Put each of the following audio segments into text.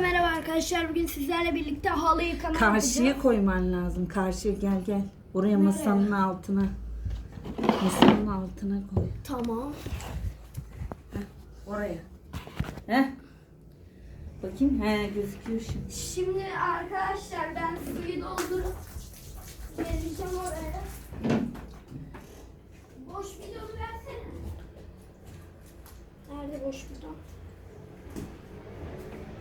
merhaba arkadaşlar. Bugün sizlerle birlikte halı yıkama Karşıya yapacağız. koyman lazım. Karşıya gel gel. Oraya masanın altına. Masanın altına koy. Tamam. Oraya. Heh. Bakayım. He gözüküyor şimdi. Şimdi arkadaşlar ben suyu doldurup vereceğim oraya. Boş bidonu versene. Nerede boş bidon?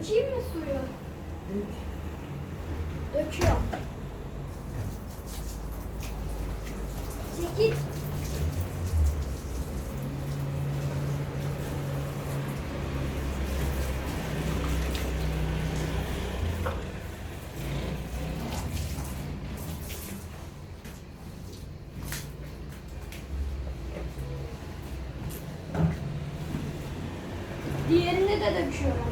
Dökeyim mi suyu? Döküyorum. Çekil. Diğerini de döküyorum.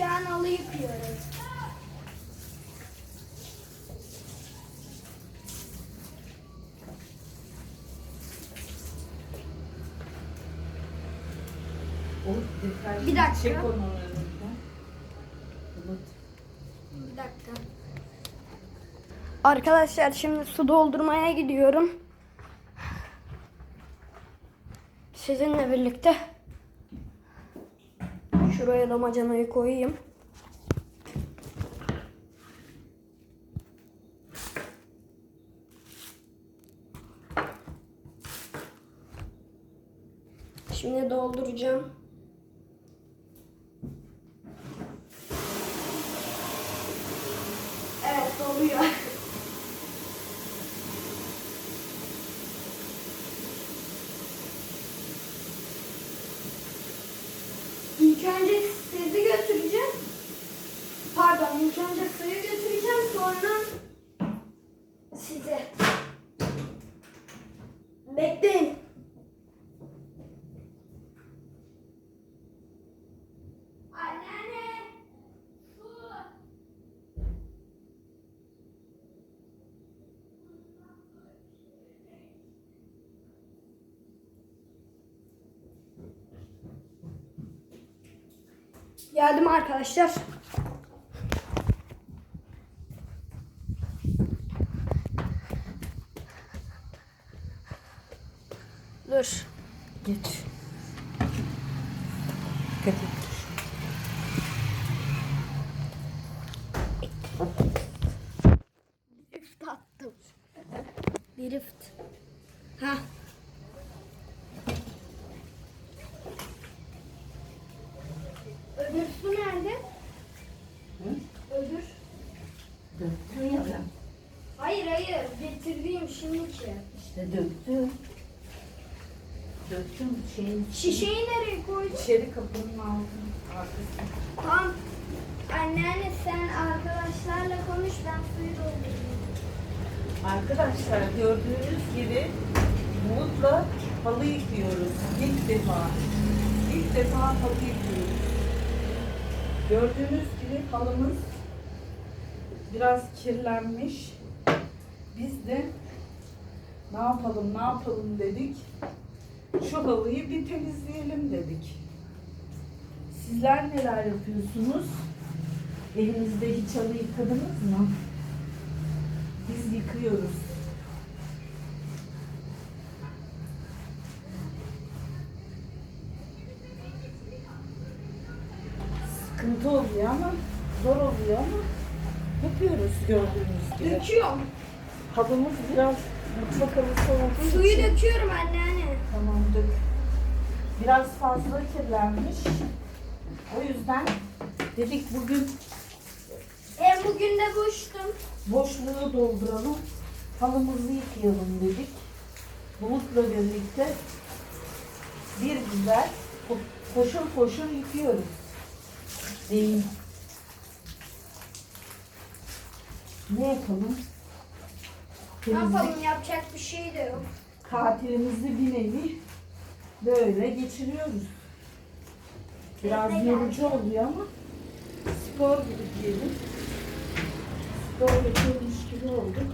Şu an halı yıkıyoruz. Bir dakika. Çek onu. Bir dakika. Arkadaşlar şimdi su doldurmaya gidiyorum. Sizinle birlikte. Şuraya damacanayı koyayım. Şimdi dolduracağım. Evet doluyor. İlk önce sizi götüreceğim. Pardon ilk önce suyu götüreceğim sonra size. Bekleyin. Anneanne. Su. Geldim arkadaşlar. Dur. Geç. Dikkat et. Drift attım. Drift. Ha. Öbür su nerede? Hı? Öbür. Döktün ya ben. Hayır hayır getirdiğim döktüm. Döktüm şeyin Şişeyi nereye koydun? içeri kapının altına arkasına. Tamam. Anneanne sen arkadaşlarla konuş ben suyu doldurayım. Arkadaşlar gördüğünüz gibi Umut'la halı yıkıyoruz. İlk defa. İlk defa halı yıkıyoruz. Gördüğünüz gibi halımız biraz kirlenmiş. Biz de ne yapalım ne yapalım dedik. Şu halıyı bir temizleyelim dedik. Sizler neler yapıyorsunuz? Evinizde hiç halı yıkadınız mı? Biz yıkıyoruz. sıkıntı oluyor ama zor oluyor ama yapıyoruz gördüğünüz gibi. Döküyorum. Halımız biraz halısı olduğu Suyu döküyorum anneanne. Tamam dök. Biraz fazla kirlenmiş. O yüzden dedik bugün E bugün de boştum. boşluğu dolduralım. Halımızı yıkayalım dedik. Bulutla birlikte bir güzel ko- koşur koşur yıkıyoruz. Değil. Ne yapalım? Temizlik yapalım yapacak bir şey de yok. tatilimizi bir nevi böyle geçiriyoruz. Biraz yorucu oluyor ama spor gibi diyelim. Spor yapıyormuş gibi olduk.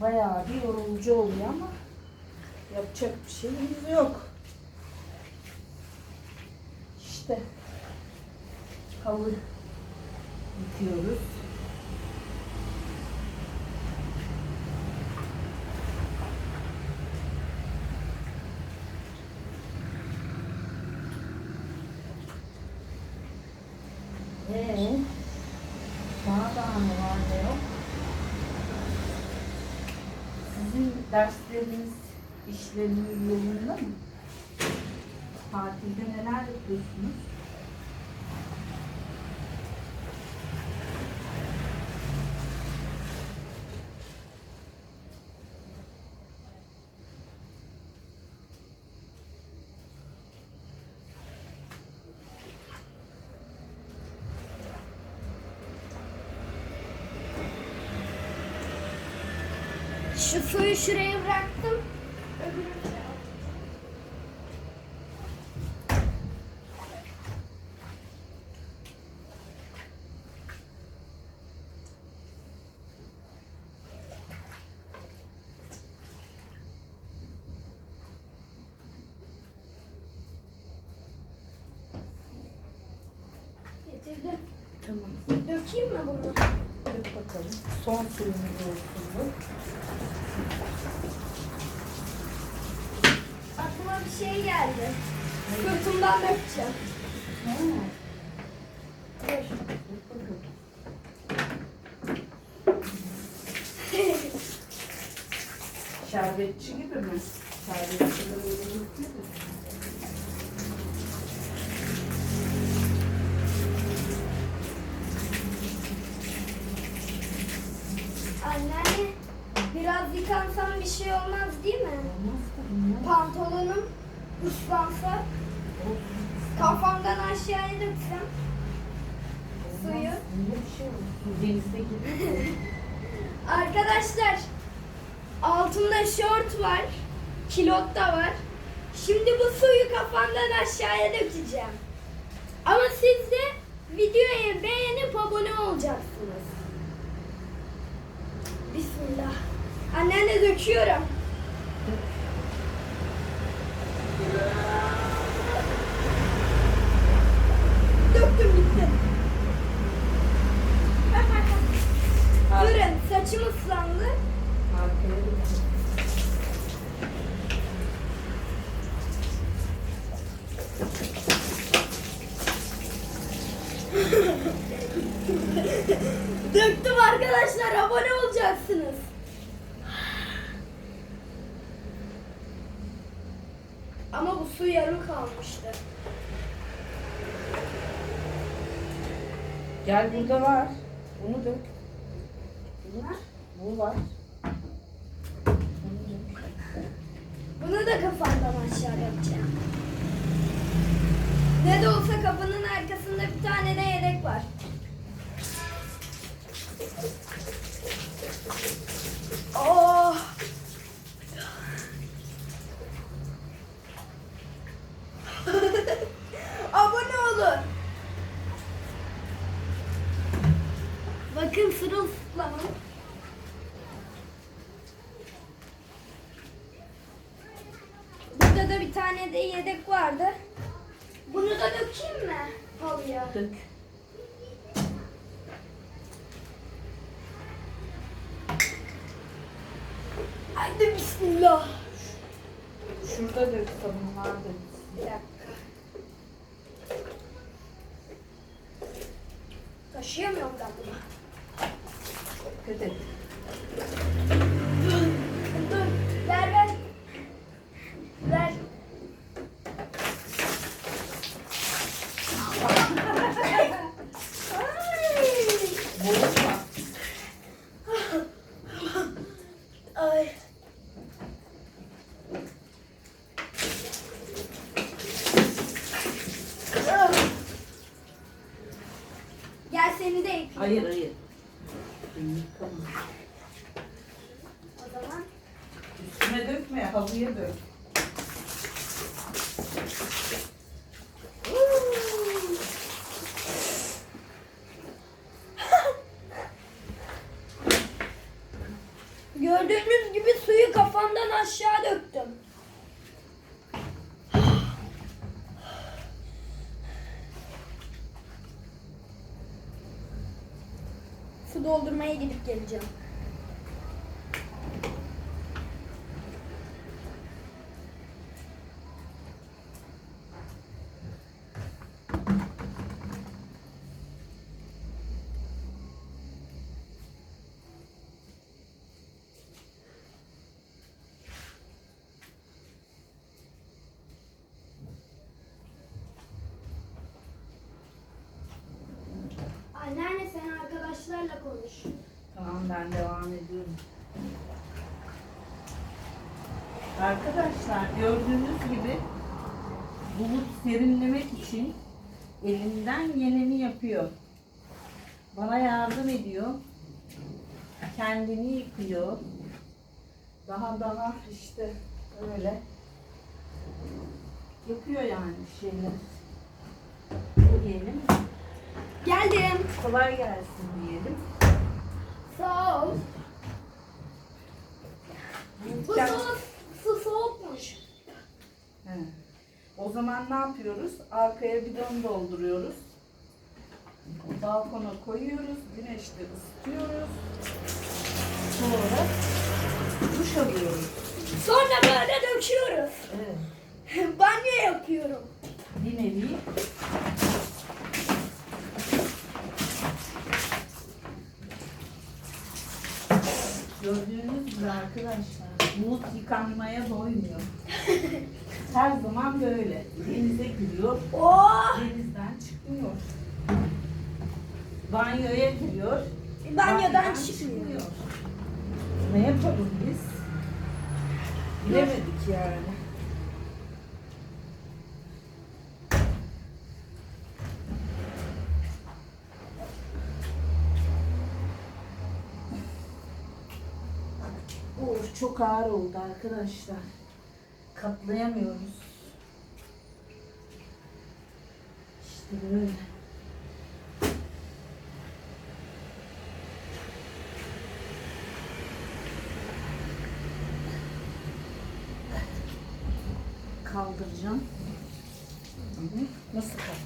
Bayağı bir yorucu oluyor ama yapacak bir şeyimiz yok. İşte halı yıkıyoruz. Ee, daha daha var ne yok? Sizin dersleriniz, işleriniz yolunda mı? Tatilde neler yapıyorsunuz? Şu suyu şuraya bıraktım. Getirdim. Tamam. Dökeyim mi bunu? Dök bakalım. Son suyumuz olsun bu. Aklıma bir şey geldi. Sırtımdan dökeceğim. Ha, Dur. dök bakalım. Şerbetçi gibi mi? Yıkansam bir şey olmaz değil mi? Pantolonum ıslansa kafamdan aşağıya döksem Suyu. Şey. Arkadaşlar altımda şort var, kilot da var. Şimdi bu suyu kafamdan aşağıya dökeceğim. Ama siz de videoyu beğenip abone olacaksınız. Bismillah. Anneanne döküyorum. Döktüm bitti. Durun saçım ıslandı. Döktüm arkadaşlar abone olacaksınız. Ama bu su yarım kalmıştı. Gel burada var. Bunu dök. Bunlar. Bu var. Bunu dök. Bunu da kafamdan aşağı yapacağım. Ne de olsa kapının arkasında bir tane de yedek var. Oh! Abone olun. Bakın sırılsıklamam. Burada da bir tane de yedek vardı. Bunu da dökeyim mi halıya? Dök. Haydi bismillah. Şurada dök sabunlar dök. Bir dakika. Taşıyamıyorum ben bunu. Dikkat et. Hayır hayır. Yıkama. O zaman Üstüne dökme, halıya dök. gördüğünüz gibi suyu kafamdan aşağı döktüm. Su doldurmaya gidip geleceğim. Arkadaşlarla konuş. Tamam ben devam ediyorum. Arkadaşlar gördüğünüz gibi bulut serinlemek için elinden geleni yapıyor. Bana yardım ediyor. Kendini yıkıyor. Daha daha işte öyle yapıyor yani şeyler. Diyelim. Geldim. Kolay gelsin diyelim. Sağ ol. Bu su soğukmuş. He. O zaman ne yapıyoruz? Arkaya bidon dolduruyoruz. Balkona koyuyoruz. Güneşte ısıtıyoruz. Sonra duş alıyoruz. Sonra böyle döküyoruz. Evet. Banyo yapıyorum. Bir nevi Gördüğünüz gibi arkadaşlar bulut yıkanmaya doymuyor. Her zaman böyle. Denize giriyor, Oh! denizden çıkmıyor. Banyoya giriyor. Banyodan çıkmıyor. Ne yapalım biz? Bilemedik yani. Çok ağır oldu arkadaşlar. Katlayamıyoruz. İşte böyle. Kaldıracağım. Nasıl kaldıracağım?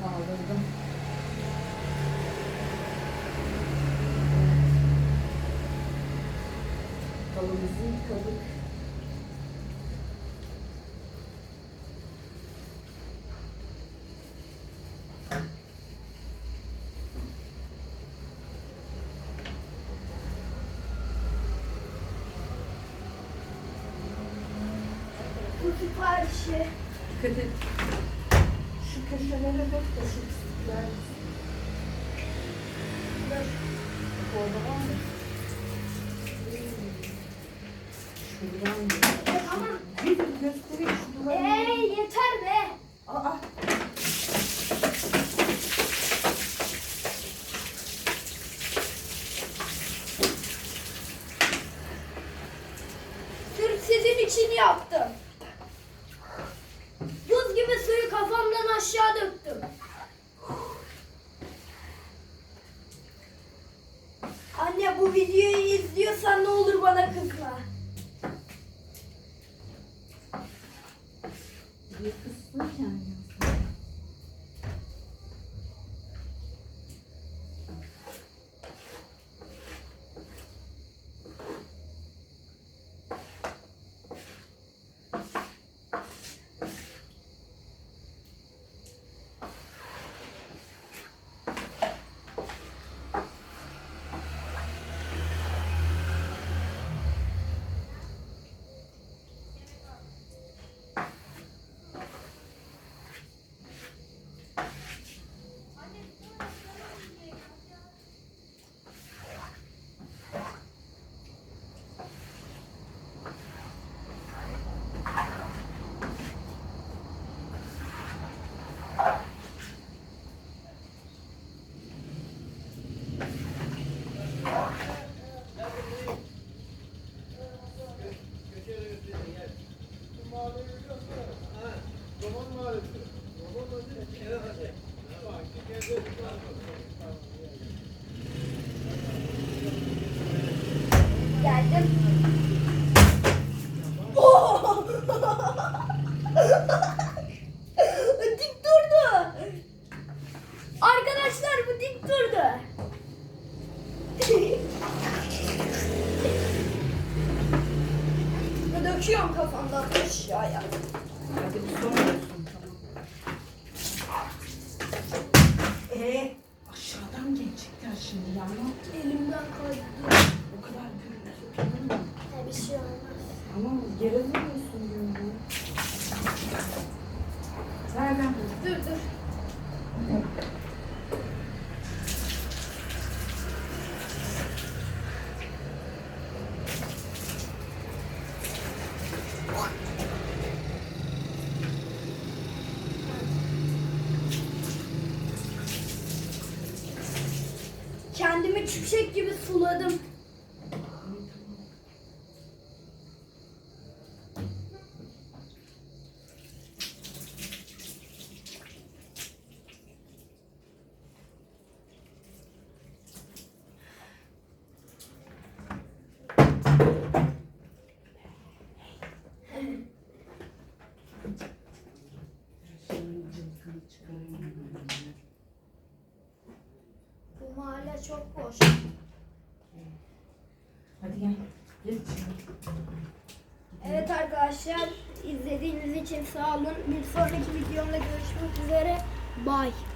Kaldırdım. Halımızı yıkadık. Bu et. Şu köşelere bak da şu pislikler. Orada var mı? Şuradan Yeah, yapıyorsun diyorum. Kendimi çiçek gibi suladım. sağ olun. Bir sonraki videomda görüşmek üzere. Bye.